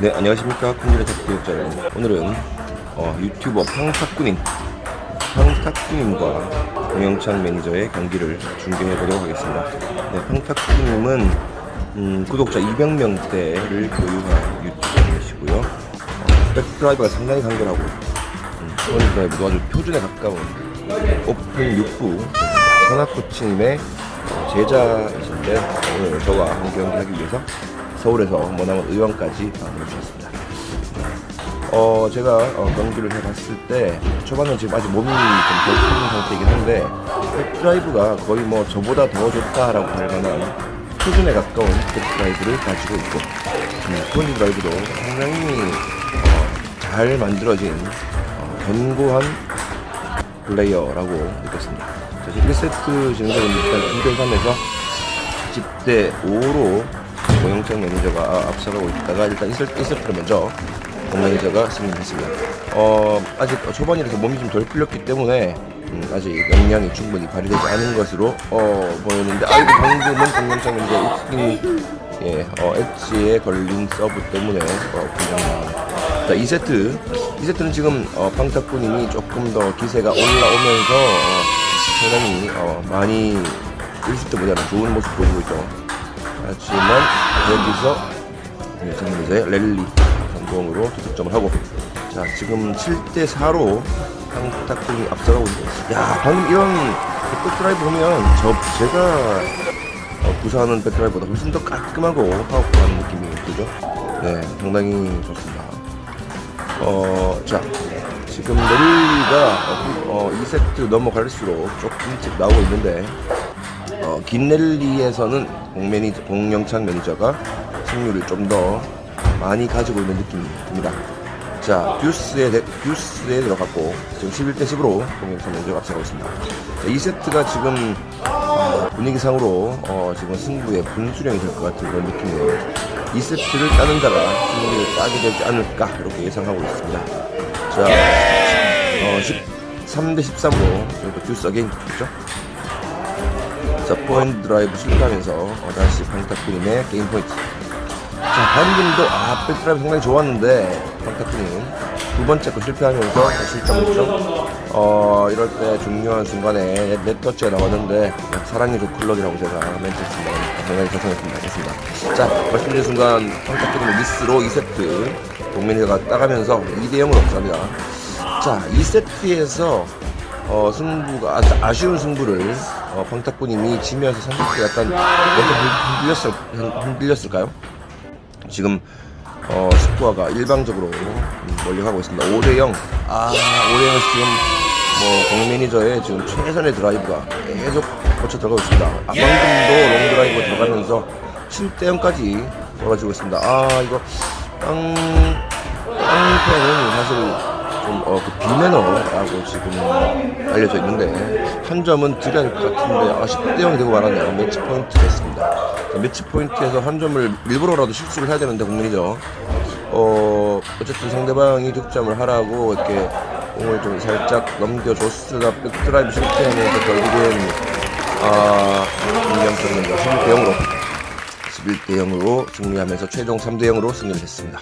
네, 안녕하십니까. 탁 구독자 여러분. 오늘은 어, 유튜버 평탁군인, 평탁군님과 공영찬 매니저의 경기를 중계해 보도록 하겠습니다. 네, 평탁군님은 음, 구독자 200명대를 보유한 유튜버이시고요. 어, 백드라이브가 상당히 간결하고, 음, 드라이브도 아주 표준에 가까운 오픈 6부 선학코치님의 어, 제자이신데 오늘 저와 한 경기 하기 위해서 서울에서 머나먼 의원까지 나와주셨습니다. 어 제가 어, 경기를 해봤을 때 초반은 지금 아직 몸이 좀덜 상태이긴 한데 백드라이브가 거의 뭐 저보다 더 좋다라고 할 만한 표준에 가까운 백드라이브를 가지고 있고 음, 스펀지 드라이브도 상당히 어, 잘 만들어진 어, 견고한 플레이어라고 느꼈습니다. 자, 지금 1세트 진행되고 있는 일단 2대 3에서 10대 5로 고영창 매니저가 앞서가고 있다가 일단 1세트, 1세트를 먼저 공 매니저가 승리했습니다. 어, 아직 초반이라서 몸이 좀 덜 풀렸기 때문에 음, 아직 역량이 충분히 발휘되지 않은 것으로 어, 보였는데 아이고 방금은 공영창 매니저 웃긴 예, 어, 엣지에 걸린 서브 때문에 어, 분명합니다. 자, 2세트. 2세트는 지금 어, 방탁군님이 조금 더 기세가 올라오면서 어, 상당히 어, 많이 1세트보다는 좋은 모습 보이고 있죠. 하지만 여기서 네, 이제 랠리 성공으로 두 득점을 하고 자 지금 7대 4로 방탁군이 앞서가고 있는데 야 방금 이런 백드라이브 보면 저 제가 어, 구사하는 백드라이브보다 훨씬 더 깔끔하고 파워풀한 느낌이 들죠. 네, 상당히 좋습니다. 어, 자, 지금 랠리가 어, 2세트 넘어갈수록 조금씩 나오고 있는데 어, 긴 랠리에서는 공 매니저, 공영찬 매니저가 승률을 좀 더 많이 가지고 있는 느낌이 듭니다. 자, 듀스에, 대- 듀스에 들어갔고, 지금 11대 10으로 공영찬 매니저가 앞서가고 있습니다. 자, 2세트가 지금 아, 분위기상으로 어, 지금 승부의 분수령이 될 것 같은 그런 느낌이에요. 2세트를 따는 자가 승리를 따게 되지 않을까 이렇게 예상하고 있습니다. 자, 어, 13대 13으로 또 듀스 어게인 됐죠? 자, 포인트 드라이브 실패하면서 어, 다시 방탁군님의 게임 포인트. 자, 방금도 아, 백드라이브 상당히 좋았는데 방탁군님 두 번째 거 실패하면서 실점 득점. 어, 이럴 때 중요한 순간에 넷 터치가 나왔는데 사랑의 조클럭이라고 제가 멘트했습니다. 상당히 죄송했습니다. 했습니다. 자, 말씀드린 순간 방탁군님의 미스로 2세트 동민이가 따가면서 2대 0으로 갑니다. 자, 2세트에서 어, 승부가 아, 아쉬운 승부를 어, 방탁군님이 지면서 3세트 약간 먼저 흔들렸을, 흔들렸을까요? 지금 어, 스코어가 일방적으로 음, 몰려가고 있습니다. 5대0. 아, 5대0 지금 뭐 공매니저의 지금 최선의 드라이브가 계속 거쳐 들어가고 있습니다. 아, 방금도 롱 드라이브 들어가면서 7대0까지 벌어지고 있습니다. 아, 이거 땅, 땅팬은 사실 좀, 어, 그 비매너라고 지금 알려져 있는데, 한 점은 드려야 될 것 같은데, 아, 10대 0이 되고 말았네요. 매치 포인트 됐습니다. 자, 매치 포인트에서 한 점을 일부러라도 실수를 해야 되는데, 국민이죠. 어, 어쨌든 상대방이 득점을 하라고 이렇게 공을 좀 살짝 넘겨줬으나 백드라이브 실패하면서 결국엔, 아, 김경철 선수가 11대 0으로 11대 0으로 승리하면서 최종 3대 0으로 승리를 했습니다.